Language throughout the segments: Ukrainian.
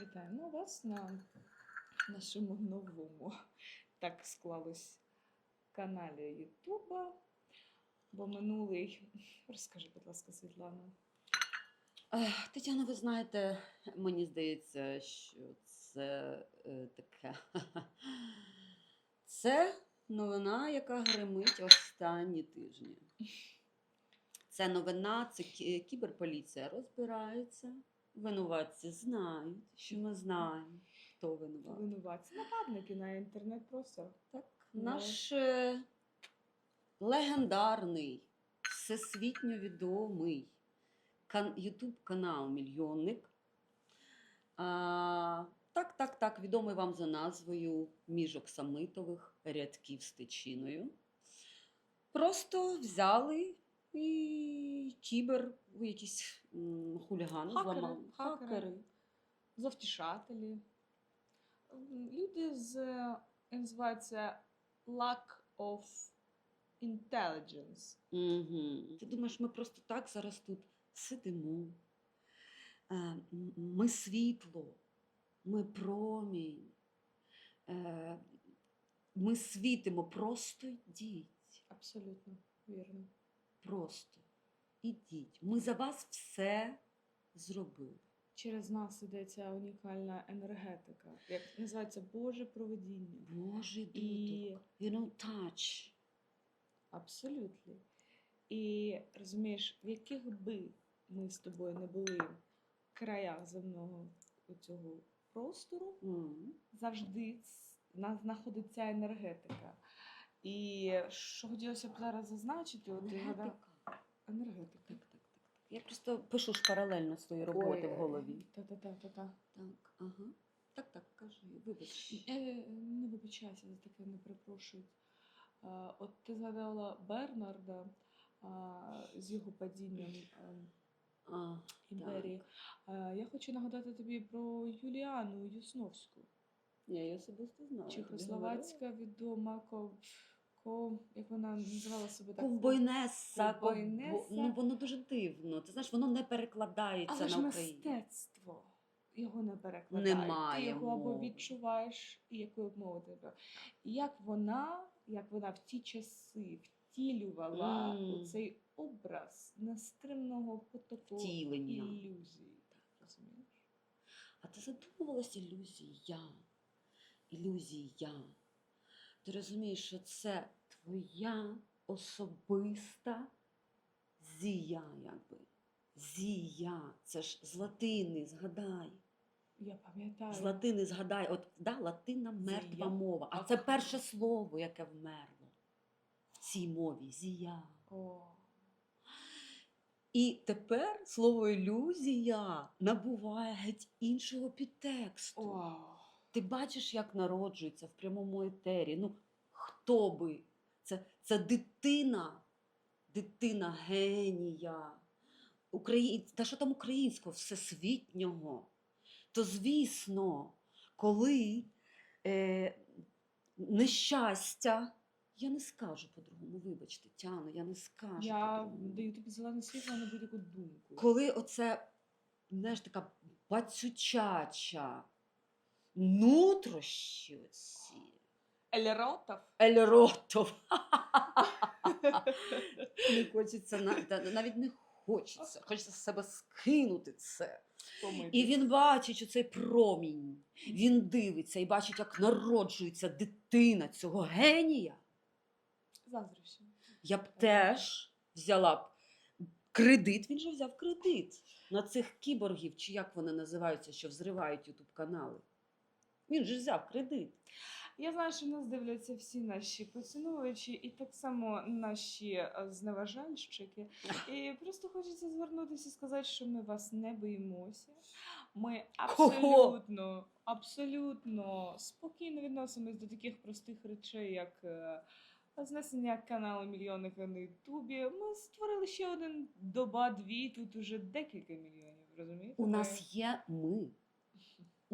Вітаємо вас на нашому новому, так склалось, каналі Ютуба. Бо минулий. Розкажи, будь ласка, Світлана. Тетяна, ви знаєте, мені здається, що це е, таке. Це новина, яка гримить останні тижні. Це новина, це кіберполіція розбирається. Винуватці знають, що ми знаємо, хто винуватий. Винуватці нападники на інтернет-простор. Так, Ну. наш е, легендарний, всесвітньо відомий кан- YouTube канал Мільйонник. А, так, так, так, відомий вам за назвою Між оксамитових рядків з тичиною. Просто взяли і кібер, якісь хулігани Хакери, зламали. хакери. Хакери. Завтішателі. Люди з називається lack of intelligence. Угу. Ти думаєш, ми просто так зараз тут сидимо. Е, Ми світло, ми промінь. Е, Ми світимо, просто йдіть. Абсолютно вірно. Просто ідіть. Ми за вас все зробили. Через нас іде ця унікальна енергетика, як називається Боже проведіння. Божий І. You know, touch. абсолютно. І розумієш, в яких би ми з тобою не були в краях земного цього простору, М. завжди в нас знаходиться енергетика. І що хотілося б зараз зазначити, от Енергетика. Енергетика. Так, так, так, так. Я просто пишу ж паралельно свої роботи в голові. Та-та-та-та-та. Так, ага. Так, так, кажи, вибач. Е, Не вибачайся за таке, не перепрошую. А, От ти згадала Бернарда а, з його падінням а, А, імперії. А, Я хочу нагадати тобі про Юліану Юсновську, я її особисто знала. чехословацька відома ко, як вона називала себе так. Ковбойнеса, ковбо... Ковбойнеса. ну воно дуже дивно. Ти знаєш, воно не перекладається Але на Україну. мистецтво його не перекладає. Немає Ти його або відчуваєш, і якою мовою тебе. І як вона, як вона в ті часи втілювала М. цей образ нестримного потоку Втілення. ілюзій. Розумієш? А ти задумувалась ілюзія? Ілюзія. Ти розумієш, що це твоя особиста зія, якби. Зія. Це ж з латини, згадай. Я пам'ятаю. З латини згадай, от да, латина мертва Зія. мова. А це перше слово, яке вмерло в цій мові зія. О, І тепер слово ілюзія набуває геть іншого підтексту. о. Ти бачиш, як народжується в прямому етері. Ну, хто би? Це, це дитина, дитина генія. Украї... Та що там українського, всесвітнього. То, звісно, коли е, нещастя, я не скажу по-другому, вибачте, Тяно, я не скажу. Я даю тобі зелене світло на будь-яку думку. Коли оце, знаєш, така пацючача, нутрощі оці, Ельротов. Ельротов. не хочеться, навіть не хочеться, хочеться з себе скинути це. І він бачить оцей промінь, він дивиться і бачить, як народжується дитина цього генія. Заздрощі. Я б теж взяла б кредит, він же взяв кредит на цих кіборгів, чи як вони називаються, що взривають ютуб канали. Він же взяв кредит. Я знаю, що нас дивляться всі наші поціновувачі і так само наші е, зневажальщики. І просто хочеться звернутися і сказати, що ми вас не боїмося. Ми абсолютно, абсолютно спокійно відносимось до таких простих речей, як е, знесення каналу мільйонника на Ютубі. Ми створили ще один доба, дві, тут уже декілька мільйонів, розумієте? У нас є ми.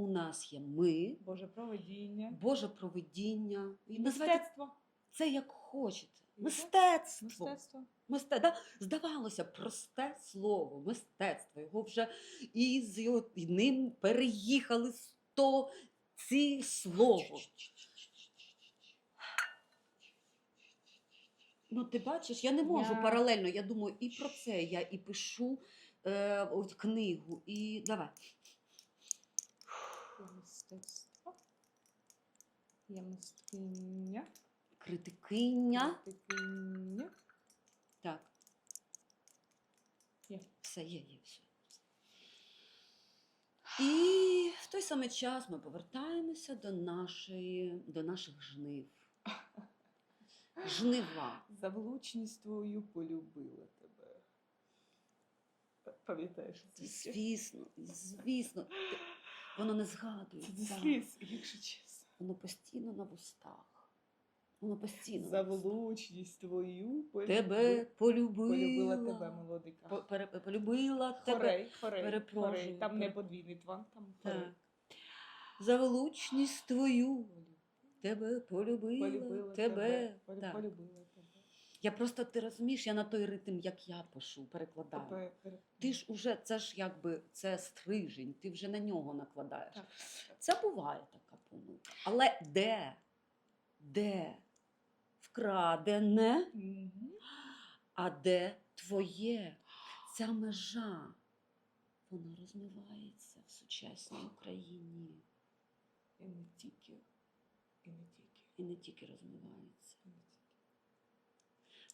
У нас є ми, Боже проведіння. Боже провидіння. І Мистецтво. це як хочете. Мистецтво. Мистецтво. Мисте... Да? Здавалося, просте слово, мистецтво. Його вже і з його і ним переїхали сто ці слово. Ну, ти бачиш, я не можу Я- паралельно. Я думаю, і про це я і пишу е, от книгу. І давай. Є мистецтво. Є мисткиня. Критикиня. Критикиня. Так. Є. Все, є, є, все. І в той самий час ми повертаємося до, нашої, до наших жнив. Жнива. За влучність твою полюбила тебе. Пам'ятаєш. Звісно, звісно. Воно не згадує. Це сліз, якщо чесно. Воно постійно на вустах. Воно постійно. За влучність твою Тебе полюбила. полюбила тебе, мелодика. По- пере- полюбила тебе. Хорей, хорей, Перепрошую, хорей. Там не пере- подвійний тван, там хорей. Так. За величність твою тебе полюбила, Полюбила тебе. полю- Так. Полюбила тебе. Я просто, ти розумієш, я на той ритм, як я пишу, перекладаю. Тебе Ти ж уже, це ж якби, це стрижень, ти вже на нього накладаєш. Так. Це буває така помилка. Але де? Де? Вкрадене, а де твоє? Ця межа, вона розмивається в сучасній Україні. І не тільки. І не тільки. І не тільки розмивається.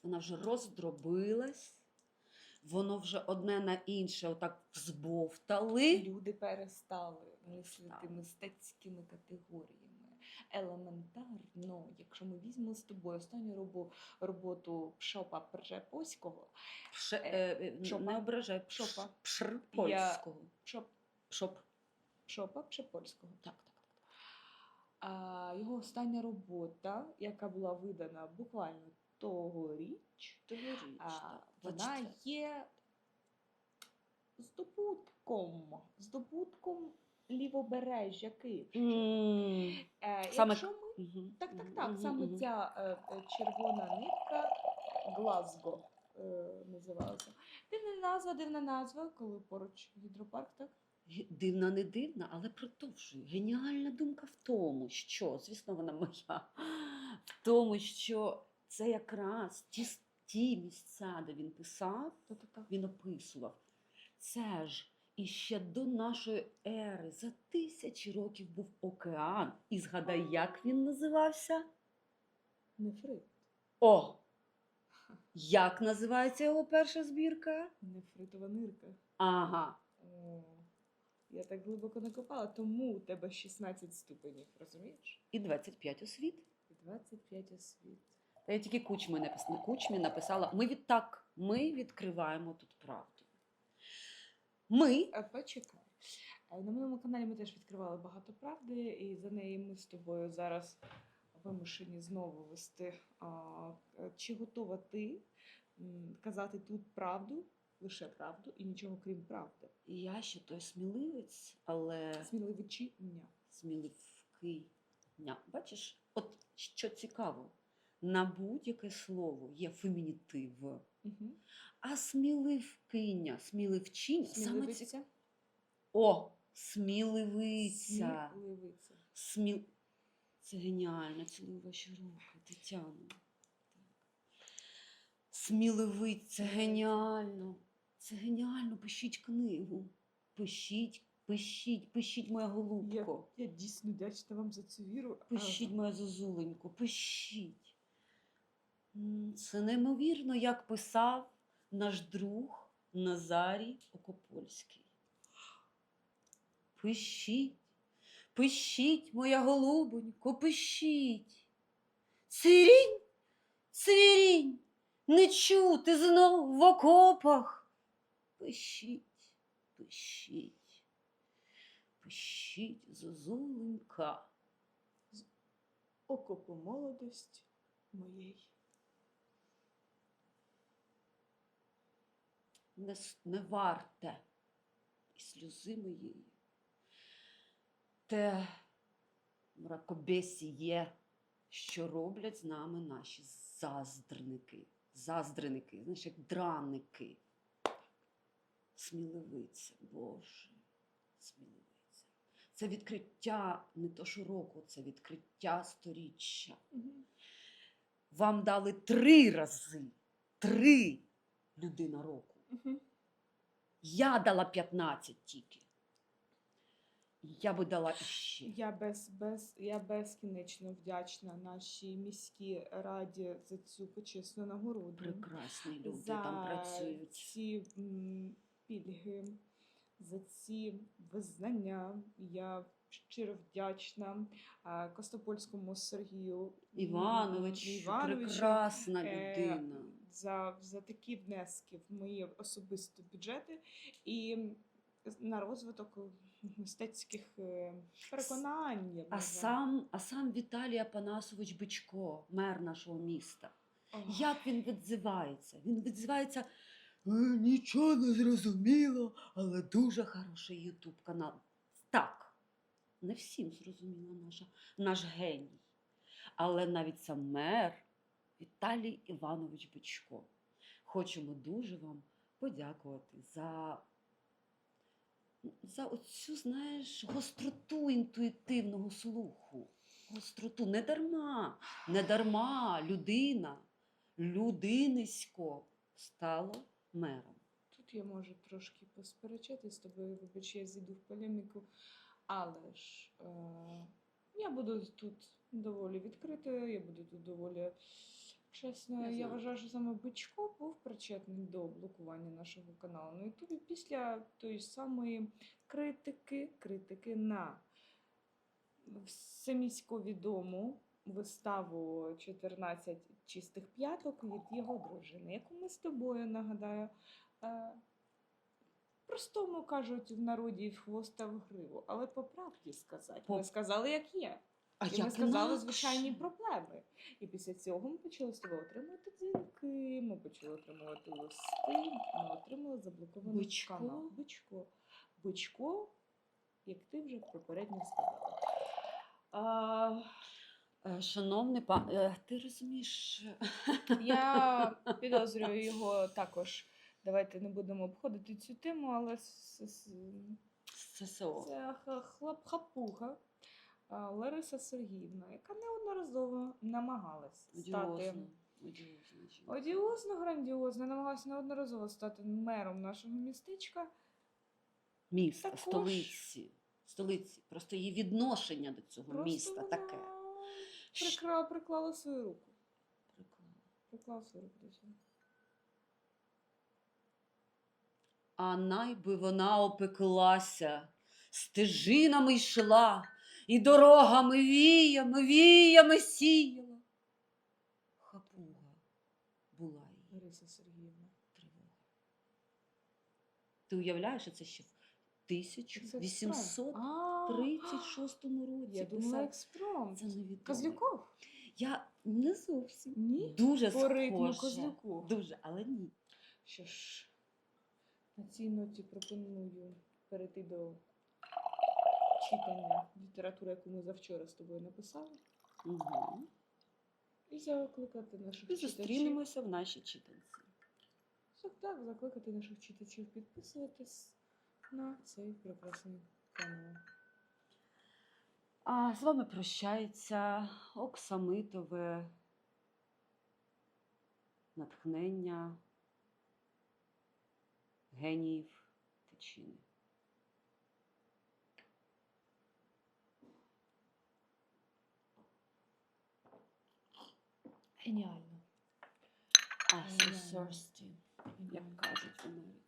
Вона вже роздробилась, воно вже одне на інше отак взбовтали. Люди перестали мислити мистецькими категоріями. Елементарно, якщо ми візьмемо з тобою останню робу, роботу Пшопа Пржепоського, Пше, Е, е, е, пшопа. не ображай Пшопа. пш- Пшоп, Пшоп. Пшопа Пшепольського. Так, так, так. А його остання робота, яка була видана буквально тогоріч, Тогоріч, а, так. вона 24. є здобутком, здобутком лівобережжя Київщини. М, Е, Саме якщо ми мгм, Так, так, мгм, так. мгм, Саме ця е, е, червона нитка Глазго е, називалася. Дивна назва, дивна назва, коли поруч гідропарк, так? Дивна, не дивна, але продовжую. Геніальна думка в тому, що, звісно, вона моя, в тому, що це якраз ті, ті місця, де він писав, він описував. Це ж іще до нашої ери за тисячі років був океан. І згадай, як він називався? Нефрит. О! Як називається його перша збірка? Нефритова нирка. Ага. О, я так глибоко не копала, тому у тебе 16 ступенів, розумієш? І 25 освіт. І 25 освіт. Та я тільки кучмі написала, кучмі написала. Ми відтак, ми відкриваємо тут правду. Ми А почекай. Е, На моєму каналі ми теж відкривали багато правди, і за неї ми з тобою зараз вимушені знову вести. Е, чи готова ти казати тут правду, лише правду і нічого крім правди? я ще той сміливець, але Сміливичиня. сміливкиня. Бачиш, от що цікаво, на будь-яке слово є фемінітив, Угу. а сміливкиня, сміливчиня саме ці... О, сміливиця. Сміливиця. Сміл... Це геніально, цілую ваші руки, Тетяно. Так. Сміливить, це геніально. Це геніально. Пишіть книгу. Пишіть, пишіть, пишіть, моя Я, голубко. я дійсно вдячна вам за цю віру. Пишіть, моя зозуленько, пишіть. Це неймовірно, як писав наш друг Назарій Окопольський. Пишіть, пишіть, моя голубонько, пишіть. Цвірінь, цвірінь, не чути знов в окопах. Пишіть, пишіть, пишіть, зозуленька. Окопу молодость моєї. Не, не варте і сльози моєї. Те мракобесі є, що роблять з нами наші заздрники. Заздреники, знаєш, як драники. Сміливиця, Боже, сміливиця. Це відкриття не то що року, це відкриття сторіччя. Мгм. Вам дали три рази. Три людина року. Я дала 15 тільки. Я би дала іще. Я без, без, я безкінечно вдячна нашій міській раді за цю почесну нагороду. Прекрасні люди за там працюють. ці м, пільги, за ці визнання. Я щиро вдячна а, Костопольському Сергію Іванович, Івановичу, прекрасна е, людина. За, за такі внески в мої особисті бюджети і на розвиток мистецьких е, переконань. А сам, а сам Віталій Апанасович Бичко, мер нашого міста. Ох. Як він відзивається? Він відзивається «Е, нічого не зрозуміло, але дуже хороший Ютуб канал. Так, не всім зрозуміло наша, наш геній. Але навіть сам мер Віталій Іванович Бичко. Хочемо дуже вам подякувати за, за оцю, знаєш, гостроту інтуїтивного слуху. Гостроту. Не дарма, не дарма людина, людинисько стала мером. Тут я можу трошки посперечати з тобою, вибач, я зійду в полеміку, але ж е, я буду тут доволі відкритою, я буду тут доволі чесною. Я вважаю, що саме Бичко був причетний до блокування нашого каналу на Ютубі після тої самої критики, критики на всемісько відому виставу 14 чистих п'яток від його дружини, яку ми з тобою нагадаю. Е, Простому кажуть в народі в хвоста в гриву, але по правді сказати. Ми сказали, як є. А І ми сказали інакше? звичайні проблеми. І після цього ми почали з тобою отримувати дзвінки, ми почали отримувати листи, ми отримали заблокований Бичко? канал. Бичко. Бичко, як ти вже попередньо сказала. А, Е, Шановний пан, е, ти розумієш, я підозрюю його також. Давайте не будемо обходити цю тему, але ССО. це хлоп хапуга Лариса Сергіївна, яка неодноразово намагалась стати Одіозно. Одіозно. грандіозно, намагалась неодноразово стати мером нашого містечка. Міста, Також- столиці. Столиці. Просто її відношення до цього Просто міста вона таке. Прикра, приклала свою руку. Прикольно. Приклала свою руку до цього. А найби вона опеклася, стежинами йшла, і дорогами віями, віями сіяла. Хапуга була її Сергіївна. тривога. Ти уявляєш, що це ще в 1836 році Я думала, писав. експромт. Це невідомо. Козлюков? Я не зовсім. Ні? Дуже. Козлюков. Дуже, але ні. Що ж, на цій ноті пропоную перейти до читання літератури, яку ми завчора з тобою написали, Угу. і закликати наших І читачів. зустрінемося в нашій читанці. Так, так, закликати наших читачів підписуватись на цей прекрасний канал. А з вами прощається оксамитове натхнення геніїв тичини. Геніально. Асі Як кажуть в